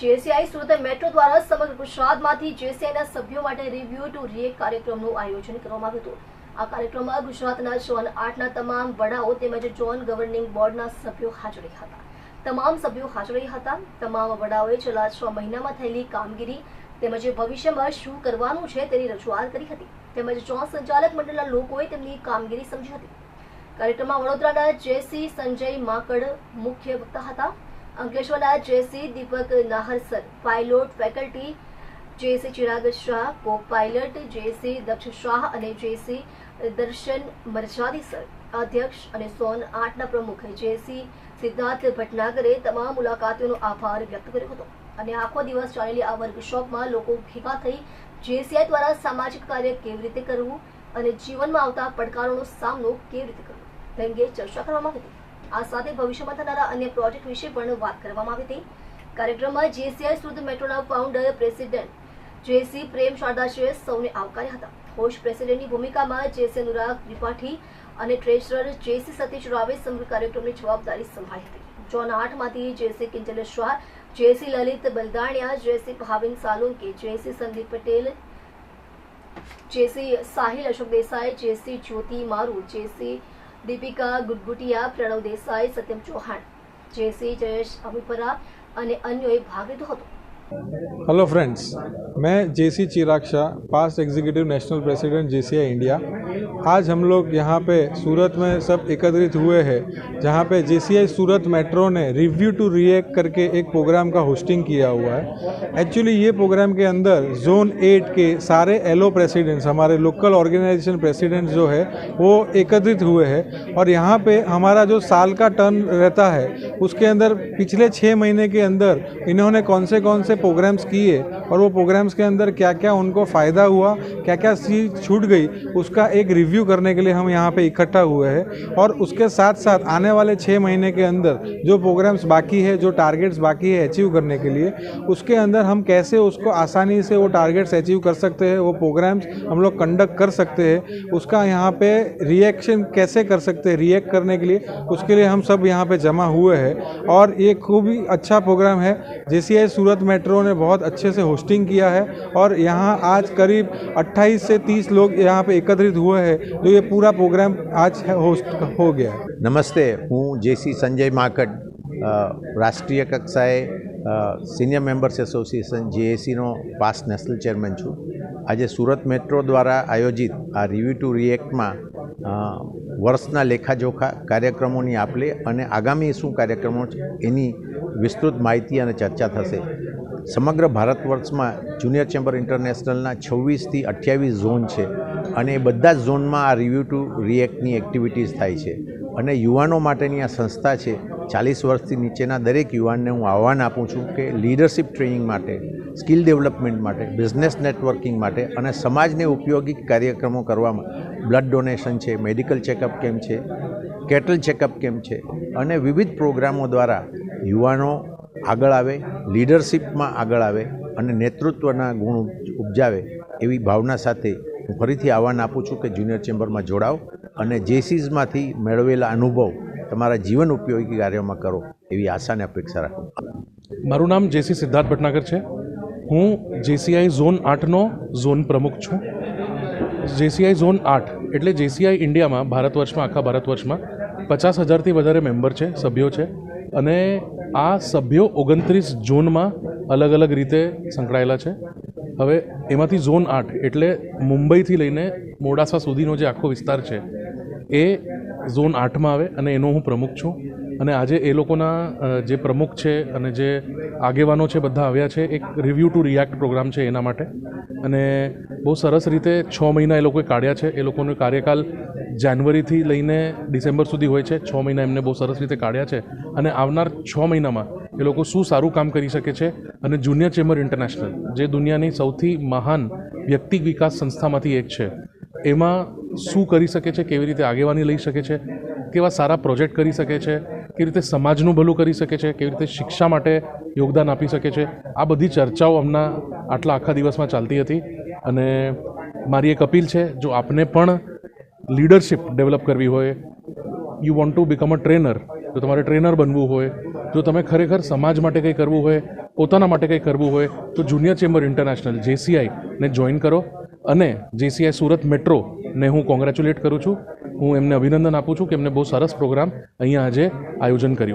JCI Surat metro દ્વારા સમગ્ર ગુજરાતમાંથી જેસીઆઈના સભ્યો માટે રિવ્યુ ટુ રિએક્ટ કાર્યક્રમનું આયોજન કરવામાં આવ્યું હતું. આ કાર્યક્રમમાં ગુજરાતના ઝોન આઠના તમામ વડાઓ તેમજ ઝોન ગવર્નિંગ બોર્ડના સભ્યો હાજર રહ્યા હતા. તમામ સભ્યો હાજર રહ્યા હતા. તમામ વડાઓએ છેલ્લા છ મહિનામાં થયેલી કામગીરી તેમજ ભવિષ્યમાં શું કરવાનું છે તેની રજૂઆત કરી હતી. તેમજ ઝોન સંચાલક મંડળના લોકોએ તેમની કામગીરી સમજી હતી. કાર્યક્રમમાં વડોદરાના જેસી સંજય માકડ મુખ્ય વક્તા હતા. અંકલેશ્વરના JC Deepak નાહરસર pilot faculty JC Chirag Shah copilot JC દક્ષ શાહ અને જેસી દર્શન મરજાદી સર, અધ્યક્ષ અને સોન આઠના પ્રમુખ જેસી સિદ્ધાર્થ ભટનાગરે તમામ મુલાકાતીઓનો આભાર વ્યક્ત કર્યો હતો. અને આખો દિવસ ચાલેલી આ વર્કશોપમાં લોકો ભેગા થઈ જેસીઆઈ દ્વારા સામાજિક કાર્ય કેવી રીતે કરવું અને જીવનમાં આવતા પડકારોનો સામનો કેવી રીતે કરવો, તે અંગે ચર્ચા કરવામાં હતી. આ સાથે ભવિષ્યમાં થનારા અન્ય પ્રોજેક્ટ વિશે પણ વાત કરવામાં આવી હતી. કાર્યક્રમમાં જેસીઆઈ સુરત મેટ્રોના ફાઉન્ડર પ્રેસિડેન્ટ જેસી પ્રેમ શારદાશ્રીએ સૌને આવકાર્યા હતા. હોસ્ટ પ્રેસિડેન્ટની ભૂમિકામાં જેસી અનુરાગ ત્રિપાઠી અને ટ્રેઝરર જેસી સતીશ રાવે સમગ્ર કાર્યક્રમની જવાબદારી સંભાળી હતી. Zone આઠમાંથી JC Kinjal JC Lalit Baldaniya, JC Bhavin Salunkhe JC Sandeep Patel, JC Sahil Ashok Desai, JC Jyoti Maru, JC Deepika ગુડગુટિયા Pranab Desai Satyam Chauhan જેસી જયેશ અમીપરા અને અન્યોએ ભાગ લીધો હતો. हेलो फ्रेंड्स मैं JC Chirag Shah past executive national president JCI India आज हम लोग यहाँ पे सूरत में सब एकत्रित हुए हैं, जहाँ पे जेसीआई सूरत मेट्रो ने रिव्यू टू रिएक्ट करके एक प्रोग्राम का होस्टिंग किया हुआ है। एक्चुअली ये प्रोग्राम के अंदर जोन एट के सारे एलो प्रेसिडेंट्स हमारे लोकल ऑर्गेनाइजेशन प्रेसिडेंट्स जो है, वो एकत्रित हुए हैं। और यहाँ पे हमारा जो साल का टर्न रहता है, उसके अंदर पिछले छः महीने के अंदर इन्होंने कौन से कौन से प्रोग्राम्स किए और वो प्रोग्राम्स के अंदर क्या क्या उनको फ़ायदा हुआ क्या क्या चीज़ छूट गई, उसका एक रिव्यू करने के लिए हम यहाँ पे इकट्ठा हुए हैं। और उसके साथ साथ आने वाले छः महीने के अंदर जो प्रोग्राम्स बाकी है, जो टारगेट्स बाकी है अचीव करने के लिए, उसके अंदर हम कैसे उसको आसानी से वो टारगेट्स अचीव कर सकते हैं, वो प्रोग्राम्स हम लोग कंडक्ट कर सकते हैं, उसका यहाँ पे रिएक्शन कैसे कर सकते हैं रिएक्ट करने के लिए, उसके लिए हम सब यहाँ पे जमा हुए हैं। और ये खूब ही अच्छा प्रोग्राम है जे सूरत मेट्रो ने बहुत अच्छे से होस्टिंग किया है और यहाँ आज करीब 28 से 30 लोग यहाँ पे एकत्रित हुए हैं तो ये पूरा प्रोग्राम आज होस्ट हो गया है નમસ્તે હું જેસી સંજય માકડ અ, રાષ્ટ્રીય કક્ષાએ અ, senior members association જેએસીનો past national chairman છું આજે સુરત મેટ્રો દ્વારા આયોજિત આ રિવ્યુ ટુ રિએક્ટમાં અ, વર્ષના લેખાજોખા કાર્યક્રમોની આપલે અને આગામી શું કાર્યક્રમો છે એની વિસ્તૃત માહિતી અને ચર્ચા થશે સમગ્ર ભારત વર્ષમાં જુનિયર ચેમ્બર ઇન્ટરનેશનલના છવ્વીસથી અઠ્યાવીસ ઝોન છે અને એ બધા જ ઝોનમાં આ રિવ્યૂ ટુ રિએક્ટની એક્ટિવિટીઝ થાય છે. અને યુવાનો માટેની આ સંસ્થા છે, ચાલીસ વર્ષથી નીચેના દરેક યુવાનને હું આહ્વાન આપું છું કે લીડરશિપ ટ્રેનિંગ માટે, સ્કિલ ડેવલપમેન્ટ માટે, બિઝનેસ નેટવર્કિંગ માટે અને સમાજને ઉપયોગી કાર્યક્રમો કરવામાં, બ્લડ ડોનેશન છે, મેડિકલ ચેકઅપ કેમ્પ છે, કેટલ ચેકઅપ કેમ્પ છે અને વિવિધ પ્રોગ્રામો દ્વારા યુવાનો આગળ આવે લીડરશિપમાં આગળ આવે અને નેતૃત્વના ગુણ ઉપજાવે એવી ભાવના સાથે હું ફરીથી આહવાન આપું છું કે જુનિયર ચેમ્બરમાં જોડાઓ અને જેસીઝમાંથી મેળવેલા અનુભવ તમારા જીવન ઉપયોગી કાર્યોમાં કરો એવી આશાને અપેક્ષા રાખું. મારું નામ જેસી સિદ્ધાર્થ ભટનાગર છે. હું જેસીઆઈ ઝોન આઠનો ઝોન પ્રમુખ છું. જેસીઆઈ ઝોન આઠ એટલે જેસીઆઈ ઇન્ડિયામાં ભારત વર્ષમાં, આખા ભારત વર્ષમાં પચાસ હજારથી વધારે મેમ્બર છે, સભ્યો છે અને આ સભ્યો ઓગણત્રીસ ઝોનમાં અલગ અલગ રીતે સંકળાયેલા છે. હવે એમાંથી ઝોન આઠ એટલે મુંબઈથી લઈને મોડાસા સુધીનો જે આખો વિસ્તાર છે, એ ઝોન આઠમાં આવે અને એનો હું પ્રમુખ છું. અને આજે એ લોકોના જે પ્રમુખ છે અને જે આગેવાનો છે બધા આવ્યા છે, એક રિવ્યૂ ટુ રિએક્ટ પ્રોગ્રામ છે એના માટે. અને બહુ સરસ રીતે છ મહિના એ લોકોએ કાઢ્યા છે. એ લોકોનો કાર્યકાલ જાન્યુઆરીથી લઈને ડિસેમ્બર સુધી હોય છે. છ મહિના એમને બહુ સરસ રીતે કાઢ્યા છે. અને આવનાર છ મહિનામાં એ લોકો શું સારું કામ કરી શકે છે અને જુનિયર ચેમ્બર ઇન્ટરનેશનલ જે દુનિયાની સૌથી મહાન વ્યક્તિ વિકાસ સંસ્થામાંથી એક છે, એમાં શું કરી શકે છે, કેવી રીતે આગેવાની લઈ શકે છે, કેવા સારા પ્રોજેક્ટ કરી શકે છે કેવી રીતે સમાજનું ભલું કરી શકે છે, કેવી રીતે શિક્ષા માટે યોગદાન આપી શકે છે, આ બધી ચર્ચાઓ હમણાં આટલા આખા દિવસમાં ચાલતી હતી. અને મારી એક અપીલ છે, જો આપને પણ લીડરશિપ ડેવલપ કરવી હોય you want to become a trainer જો તમારે ટ્રેનર બનવું હોય, જો તમે ખરેખર સમાજ માટે કંઈ કરવું હોય, પોતાના માટે કંઈ કરવું હોય, તો જુનિયર ચેમ્બર ઇન્ટરનેશનલ જેસીઆઈને જોઈન કરો. અને જેસીઆઈ સુરત મેટ્રોને હું કોંગ્રેચ્યુલેટ કરું છું. હું એમને અભિનંદન આપું છું કે એમને બહુ સરસ પ્રોગ્રામ અહીંયા આજે આયોજન કર્યું.